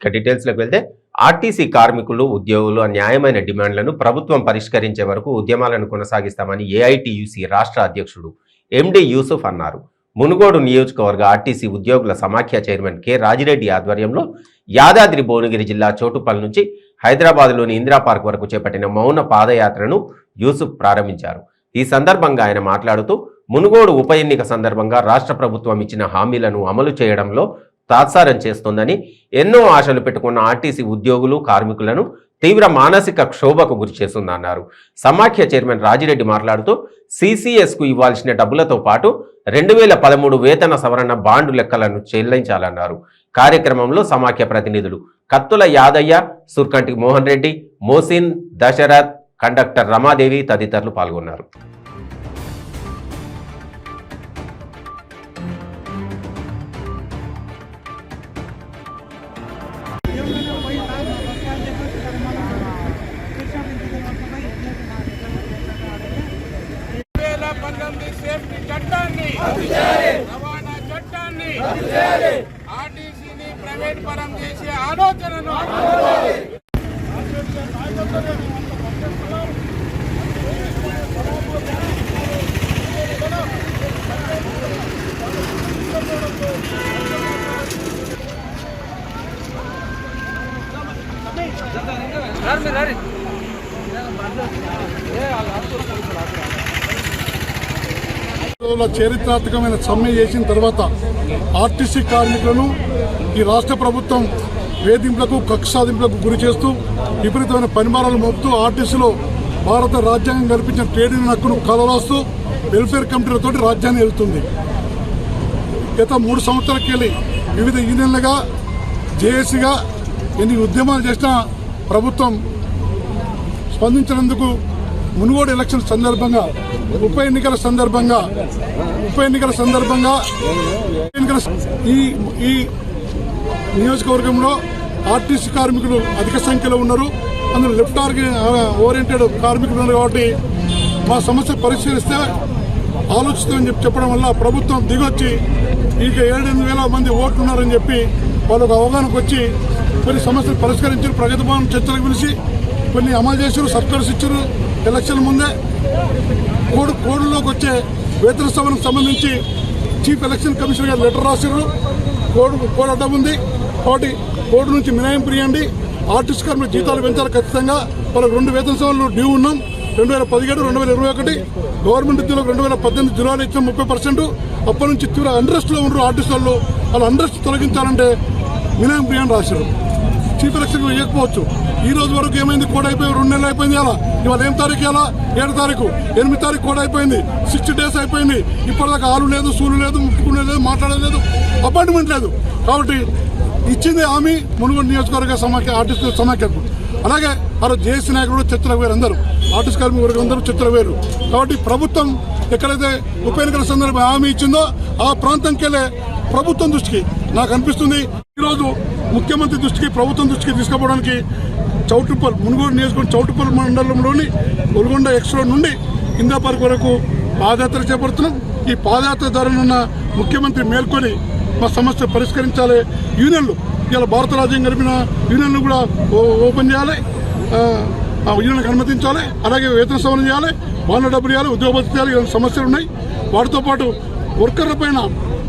ఇక డీటెయిల్స్లోకి వెళ్తే ఆర్టీసీ కార్మికులు ఉద్యోగులు న్యాయమైన డిమాండ్లను ప్రభుత్వం పరిష్కరించే వరకు ఉద్యమాలను కొనసాగిస్తామని ఏఐటియుసి రాష్ట్ర అధ్యక్షుడు ఎండి యూసుఫ్ అన్నారు. మునుగోడు నియోజకవర్గ ఆర్టీసీ ఉద్యోగుల సమాఖ్య చైర్మన్ కె. రాజిరెడ్డి ఆధ్వర్యంలో యాదాద్రి భువనగిరి జిల్లా చోటుపల్లి నుంచి హైదరాబాద్లోని ఇందిరా పార్క్ వరకు చేపట్టిన మౌన పాదయాత్రను యూసుఫ్ ప్రారంభించారు. ఈ సందర్భంగా ఆయన మాట్లాడుతూ మునుగోడు ఉప ఎన్నిక సందర్భంగా రాష్ట్ర ప్రభుత్వం ఇచ్చిన హామీలను అమలు చేయడంలో తాత్సారం చేస్తోందని ఎన్నో ఆశలు పెట్టుకున్న ఆర్టీసీ ఉద్యోగులు కార్మికులను తీవ్ర మానసిక క్షోభకు గురి చేస్తుందన్నారు. సమాఖ్య చైర్మన్ రాజిరెడ్డి మాట్లాడుతూ సిసిఎస్కు ఇవ్వాల్సిన డబ్బులతో పాటు రెండు వేల పదమూడు వేతన సవరణ బాండు లెక్కలను చెల్లించాలన్నారు. కార్యక్రమంలో సమాఖ్య ప్రతినిధులు కత్తుల యాదయ్య సుర్కంటి మోహన్ రెడ్డి మోసిన్ దశరథ్ కండక్టర్ రమాదేవి తదితరులు పాల్గొన్నారు. రవాణా చట్టాన్ని ఆర్టీసీని ప్రైవేట్ పరం చేసే ఆలోచనను చరిత్రాత్మకమైన సమ్మె చేసిన తర్వాత ఆర్టీసీ కార్మికులను ఈ రాష్ట్ర ప్రభుత్వం వేధింపులకు కక్ష సాధింపులకు గురి చేస్తూ విపరీతమైన పనిభారాలు మోపుతూ ఆర్టీసీలో భారత రాజ్యాంగం కల్పించిన ట్రేడ్ యూనియన్ హక్కును కలరాస్తూ వెల్ఫేర్ కమిటీలతో రాజ్యాన్ని వెళ్తుంది. గత మూడు సంవత్సరాలకి వెళ్ళి వివిధ యూనియన్లుగా జేఏసీగా ఎన్ని ఉద్యమాలు చేసినా ప్రభుత్వం స్పందించినందుకు మునుగోడు ఎలక్షన్ సందర్భంగా ఉప ఎన్నికల సందర్భంగా ఉప ఎన్నికల సందర్భంగా ఎన్నికల ఈ ఈ నియోజకవర్గంలో ఆర్టీసీ కార్మికులు అధిక సంఖ్యలో ఉన్నారు. అందులో లెఫ్ట్ ఓరియంటెడ్ కార్మికులు ఉన్నారు కాబట్టి మా సమస్య పరిశీలిస్తే ఆలోచిస్తామని చెప్పి చెప్పడం వల్ల ప్రభుత్వం దిగొచ్చి ఇక ఏడెనిమిది వేల మంది ఓట్లు ఉన్నారని చెప్పి వాళ్ళకు అవగాహనకు వచ్చి కొన్ని సమస్యలు పరిష్కరించారు. ప్రగతి భవన్ చర్చలకు పిలిచి కొన్ని అమలు చేశారు సర్కార్స్ ఇచ్చారు. ఎలక్షన్ ముందే కోడ్ కోడ్లోకి వచ్చే వేతన సభలకు సంబంధించి చీఫ్ ఎలక్షన్ కమిషనర్ గారు లెటర్ రాశారు కోడ్ కోడ్ అడ్డం ఉంది. కాబట్టి కోడ్ నుంచి మినహాయింపు ఇవ్వండి ఆర్టిస్ట్ కార్మికుల జీతాలు పెంచాలి ఖచ్చితంగా. వాళ్ళకి రెండు వేతన సభలు డ్యూ ఉన్నాం. రెండు వేల పదిహేడు రెండు వేల ఇరవై ఒకటి. గవర్నమెంట్ ఉద్యోగులకు రెండు వేల పద్దెనిమిది జూలైలో ఇచ్చిన ముప్పై పర్సెంట్. అప్పటి నుంచి తీవ్ర అండ్రెస్ట్లో ఉన్నారు ఆర్టిస్ట్ వాళ్ళు. అండ్రెస్ట్ తొలగించాలంటే మినహాయింపు ఇవ్వండి రాశారు చీఫ్ ఎలక్షన్ వేయకపోవచ్చు ఈ రోజు వరకు ఏమైంది? కోడ్ అయిపోయి రెండు నెలలు అయిపోయింది అలా ఇవాళ ఏం తారీఖు ఎలా ఏడు తారీఖు. ఎనిమిది తారీఖు కోడ్ అయిపోయింది. సిక్స్టీ డేస్ అయిపోయింది. ఇప్పటిదాకా ఆలు లేదు సూలు లేదు ముట్టుకునే లేదు మాట్లాడలేదు అపాయింట్మెంట్ లేదు. కాబట్టి ఇచ్చింది హామీ మునుగోడు నియోజకవర్గ సమాఖ్య ఆర్టిస్ట్ సమాఖ్యకు. అలాగే ఆ రోజు జేఏసీ నాయకులు చర్చల వేరు అందరూ. ఆర్టిస్ట్ కార్మిక వర్గం అందరూ చర్చల వేరు. కాబట్టి ప్రభుత్వం ఎక్కడైతే ఉప ఎన్నికల సందర్భంగా హామీ ఇచ్చిందో ఆ ప్రాంతంకెళ్ళే ప్రభుత్వం దృష్టికి నాకు అనిపిస్తుంది. ఈరోజు ముఖ్యమంత్రి దృష్టికి ప్రభుత్వం దృష్టికి తీసుకుపోవడానికి చౌటుప్పల్ మునుగోడు నియోజకవర్గం చౌటుప్పల్ మండలంలోని గొల్గొండ ఎక్స్ రోడ్ నుండి ఇందాపార్క్ వరకు పాదయాత్ర చేపడుతున్నాం. ఈ పాదయాత్ర ధరనున్న ముఖ్యమంత్రి మేల్కొని మా సమస్య పరిష్కరించాలి. యూనియన్లు ఇలా భారత రాజ్యం గడిపిన యూనియన్లు కూడా ఓ- ఓపెన్ చేయాలి. ఆ, యూనియన్కి అనుమతించాలి. అలాగే వేతన సవరణ చేయాలి. వాళ్ళ డబ్బులు ఇవ్వాలి ఉద్యోగ భద్రత చేయాలి ఇలాంటి సమస్యలు ఉన్నాయి. వాటితో పాటు వర్కర్ల పైన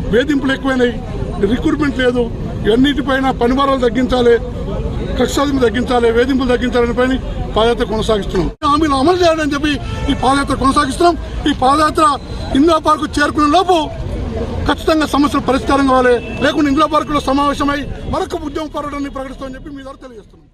వేధింపులు ఎక్కువైనాయి. రిక్రూట్మెంట్ లేదు. ఇవన్నిటిపైన పనిభారాలు తగ్గించాలి కక్షాదిని తగ్గించాలి వేధింపులు తగ్గించాలని పైన పాదయాత్ర కొనసాగిస్తున్నాం. హామీలు అమలు చేయాలని చెప్పి ఈ పాదయాత్ర కొనసాగిస్తున్నాం. ఈ పాదయాత్ర ఇందిరా పార్కు చేరుకునే లోపు ఖచ్చితంగా సమస్యలు పరిష్కారం కావాలి. లేకుంటే ఇందిరా పార్కులో సమావేశమై మరొక ఉద్యమ పోరాటాన్ని ప్రకటిస్తామని చెప్పి మీ ద్వారా తెలియజేస్తున్నాం.